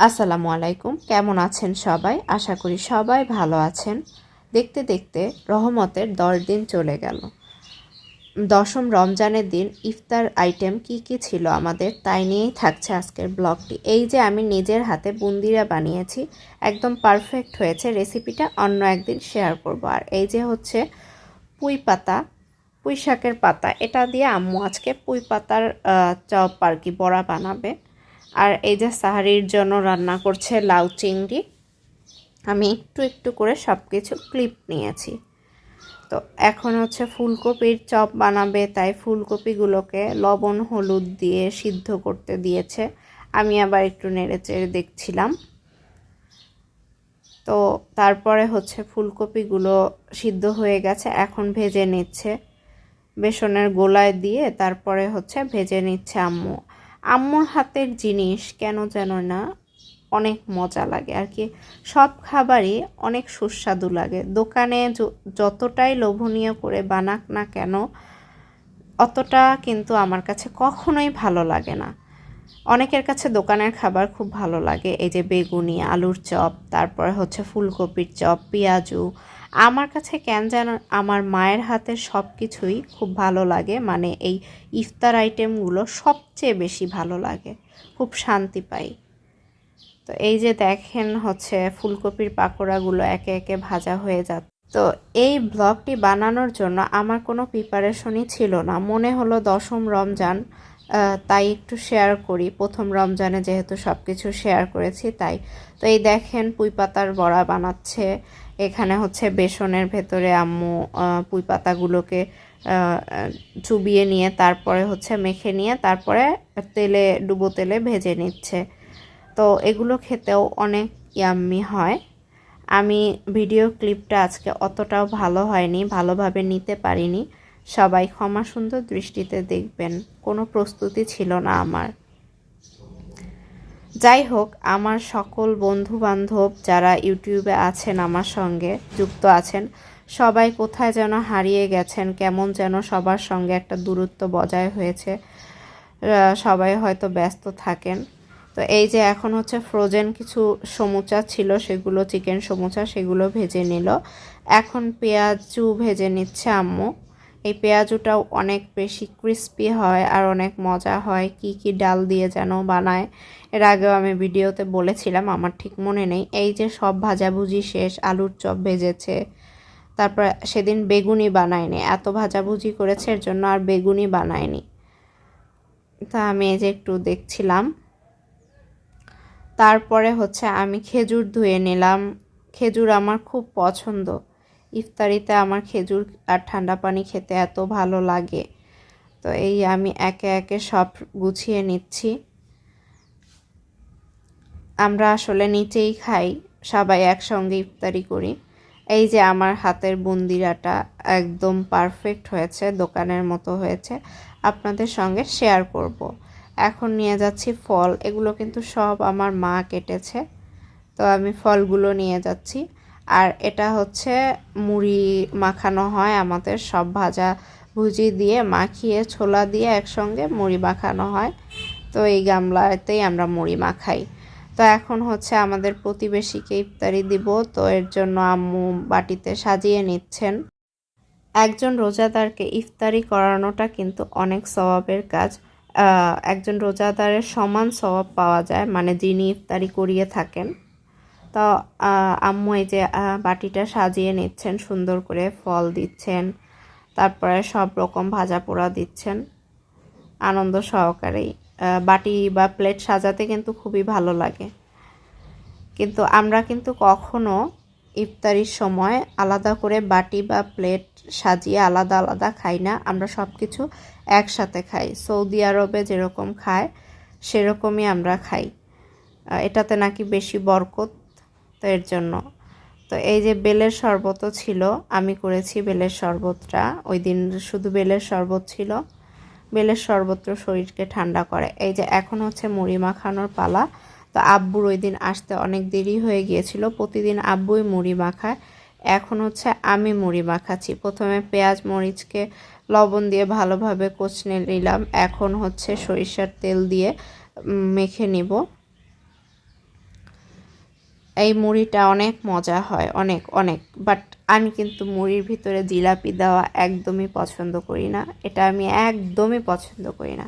আসসালামু আলাইকুম। কেমন আছেন সবাই? আশা করি সবাই ভালো আছেন। দেখতে দেখতে রহমতের দশ দিন চলে গেল। দশম রমজানের দিন ইফতার আইটেম কি কি ছিল আমাদের তাই নিয়েই থাকছে আজকের ব্লগটি এই যে আমি নিজের হাতে বুন্দিরা বানিয়েছি, একদম পারফেক্ট হয়েছে। রেসিপিটা অন্য একদিন শেয়ার করব। আর এই যে হচ্ছে পুঁই পাতা, পুঁই শাকের পাতা। এটা দিয়ে আম্মু আজকে পুঁই পাতার চপ আর কি বড়া বানাবে। আর এই যে সাহারির জন্য রান্না করছে লাউ চিংড়ি, আমি একটু একটু করে সব কিছু ক্লিপ নিয়েছি। তো এখন হচ্ছে ফুলকপির চপ বানাবে, তাই ফুলকপিগুলোকে লবণ, হলুদ দিয়ে সিদ্ধ করতে দিয়েছে। আমি আবার একটু নেড়ে চেড়ে দেখছিলাম। তো তারপরে হচ্ছে ফুলকপিগুলো সিদ্ধ হয়ে গেছে, এখন ভেজে নিচ্ছে। বেসনের গোলায় দিয়ে তারপরে হচ্ছে ভেজে নিচ্ছে আম্মু। আম্মুর হাতের জিনিস কেন যেন না অনেক মজা লাগে। আর কি, সব খাবারই অনেক সুস্বাদু লাগে। দোকানে যতটাই লোভনীয় করে বানাক না কেন, অতটা কিন্তু আমার কাছে কখনোই ভালো লাগে না। অনেকের কাছে দোকানের খাবার খুব ভালো লাগে। এই যে বেগুনি, আলুর চপ, তারপরে হচ্ছে ফুলকপির চপ, পেঁয়াজু আমার কাছে কেন যেন আমার মায়ের হাতের সব কিছুই খুব ভালো লাগে মানে এই ইফতার আইটেমগুলো সবচেয়ে বেশি ভালো লাগে, খুব শান্তি পাই। তো এই যে দেখেন হচ্ছে ফুলকপির পাকোড়াগুলো একে একে ভাজা হয়ে যাচ্ছে। তো এই ব্লগটি বানানোর জন্য আমার কোনো প্রিপারেশনই ছিল না। মনে হলো দশম রমজান তাই একটু শেয়ার করি। প্রথম রমজানে যেহেতু সব কিছু শেয়ার করেছি, তাই। তো এই দেখেন, পুঁই পাতার বড়া বানাচ্ছে। এখানে হচ্ছে বেসনের ভেতরে আম্মু পুঁই পাতাগুলোকে চুবিয়ে নিয়ে তারপরে হচ্ছে মেখে নিয়ে তারপরে তেলে, ডুবো তেলে ভেজে নিচ্ছে। তো এগুলো খেতেও অনেক ইয়াম্মি হয়। আমি ভিডিও ক্লিপটা আজকে অতটাও ভালো হয়নি, ভালোভাবে নিতে পারিনি। সবাই ক্ষমা সুন্দর দৃষ্টিতে দেখবেন, কোনো প্রস্তুতি ছিল না আমার। যাই হোক, আমার সকল বন্ধু বান্ধব যারা ইউটিউবে আছেন আমার সঙ্গে, যুক্ত আছেন, সবাই কোথায় যেন হারিয়ে গেছেন, কেমন যেন সবার সঙ্গে একটা দূরত্ব বজায় হয়েছে সবাই হয়তো ব্যস্ত থাকেন। তো এই যে এখন হচ্ছে ফ্রোজেন কিছু সমুচা ছিল, সেগুলো চিকেন সমুচা, সেগুলো ভেজে নিল। এখন পেঁয়াজু ভেজে নিচ্ছে আম্মু। এই পেঁয়াজুটাও অনেক বেশি ক্রিস্পি হয় আর অনেক মজা হয় কি কি ডাল দিয়ে যেন বানায়। এর আগেও আমি ভিডিওতে বলেছিলাম, আমার ঠিক মনে নেই। এই যে সব ভাজাভুজি শেষ, আলুর চপ ভেজেছে, তারপর সেদিন বেগুনি বানায়নি। এত ভাজাভুজি করেছে, এর জন্য আর বেগুনি বানায়নি। তা আমি এই যে একটু দেখছিলাম। তারপরে হচ্ছে আমি খেজুর ধুয়ে নিলাম। খেজুর আমার খুব পছন্দ। ইফতারিতে আমার খেজুর আর ঠান্ডা পানি খেতে এত ভালো লাগে। তো এই আমি একে একে সব গুছিয়ে নিচ্ছি। আমরা আসলে নিচেই খাই, সবাই একসঙ্গে ইফতারি করি। এই যে আমার হাতের বুন্দিরাটা একদম পারফেক্ট হয়েছে, দোকানের মতো হয়েছে। আপনাদের সঙ্গে শেয়ার করব। এখন নিয়ে যাচ্ছি ফল, এগুলো কিন্তু সব আমার মা কেটেছে। তো আমি ফলগুলো নিয়ে যাচ্ছি। আর এটা হচ্ছে মুড়ি মাখানো হয় আমাদের, সব ভাজা ভুজি দিয়ে মাখিয়ে ছোলা দিয়ে একসঙ্গে মুড়ি মাখানো হয়। তো এই গামলাতেই আমরা মুড়ি মাখাই। তো এখন হচ্ছে আমাদের প্রতিবেশীকে ইফতারি দিব, তো এর জন্য আম্মু বাটিতে সাজিয়ে নিচ্ছেন। একজন রোজাদারকে ইফতারি করানোটা কিন্তু অনেক স্বভাবের কাজ। একজন রোজাদারের সমান স্বভাব পাওয়া যায় মানে যিনি ইফতারি করিয়ে থাকেন। তো আম্মু এই যে বাটিটা সাজিয়ে নিচ্ছেন, সুন্দর করে ফল দিচ্ছেন, তারপরে সব রকম ভাজা পোড়া দিচ্ছেন, আনন্দ সহকারেই। বাটি বা প্লেট সাজাতে কিন্তু খুবই ভালো লাগে। কিন্তু আমরা কিন্তু কখনো ইফতারির সময় আলাদা করে বাটি বা প্লেট সাজিয়ে আলাদা আলাদা খাই না, আমরা সব কিছু একসাথে খাই। সৌদি আরবে যেরকম খায়, সেরকমই আমরা খাই। এটাতে নাকি বেশি বরকত তো এর জন্য। তো এই যে বেলের শরবতও ছিল, আমি করেছি বেলের শরবতটা। ওই দিন শুধু বেলের শরবত ছিল। বেলের শরবত শরীরকে ঠান্ডা করে। এই যে এখন হচ্ছে মুড়ি মাখানোর পালা। তো আব্বুর ওই দিন আসতে অনেক দেরি হয়ে গিয়েছিল। প্রতিদিন আব্বুই মুড়ি মাখায়। এখন হচ্ছে আমি মুড়ি মাখাচ্ছি। প্রথমে পেঁয়াজ, মরিচকে লবণ দিয়ে ভালোভাবে কচনে নিলাম। এখন হচ্ছে সরিষার তেল দিয়ে মেখে নিব। এই মুড়িটা অনেক মজা হয়, অনেক অনেক। বাট আমি কিন্তু মুড়ির ভিতরে জিলাপি দেওয়া একদমই পছন্দ করি না। এটা আমি একদমই পছন্দ করি না।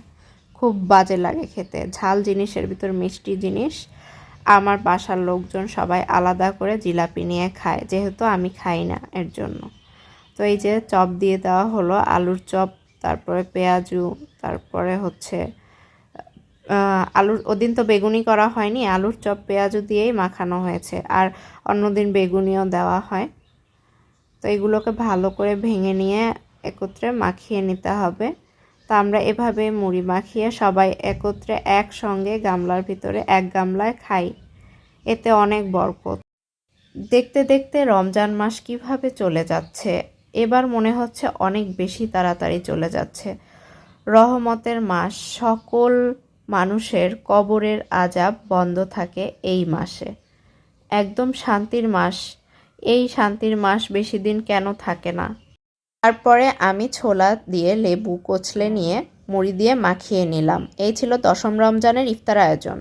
খুব বাজে লাগে খেতে। ঝাল জিনিসের ভিতর মিষ্টি জিনিস। আমার বাসার লোকজন সবাই আলাদা করে জিলাপি নিয়ে খায়, যেহেতু আমি খাই না এর জন্য। তো এই যে চপ দিয়ে দেওয়া হলো, আলুর চপ, তারপরে পেঁয়াজু, তারপরে হচ্ছে আলুর, ওদিন তো বেগুনি করা হয়নি, আলুর চপ পেঁয়াজু দিয়েই মাখানো হয়েছে, আর অন্যদিন বেগুনিও দেওয়া হয়। তো এগুলোকে ভালো করে ভেঙে নিয়ে একত্রে মাখিয়ে নিতে হবে। তো আমরা এভাবে মুড়ি মাখিয়ে সবাই একত্রে একসঙ্গে গামলার ভিতরে এক গামলায় খাই। এতে অনেক বরকত। দেখতে দেখতে রমজান মাস কীভাবে চলে যাচ্ছে, এবার মনে হচ্ছে অনেক বেশি তাড়াতাড়ি চলে যাচ্ছে। রহমতের মাস, সকল মানুষের কবরের আজাব বন্ধ থাকে এই মাসে। একদম শান্তির মাস। এই শান্তির মাস বেশি দিন কেন থাকে না? তারপরে আমি ছোলা দিয়ে লেবু কোচলে নিয়ে মুড়ি দিয়ে মাখিয়ে নিলাম। এই ছিল দশম রমজানের ইফতার আয়োজন।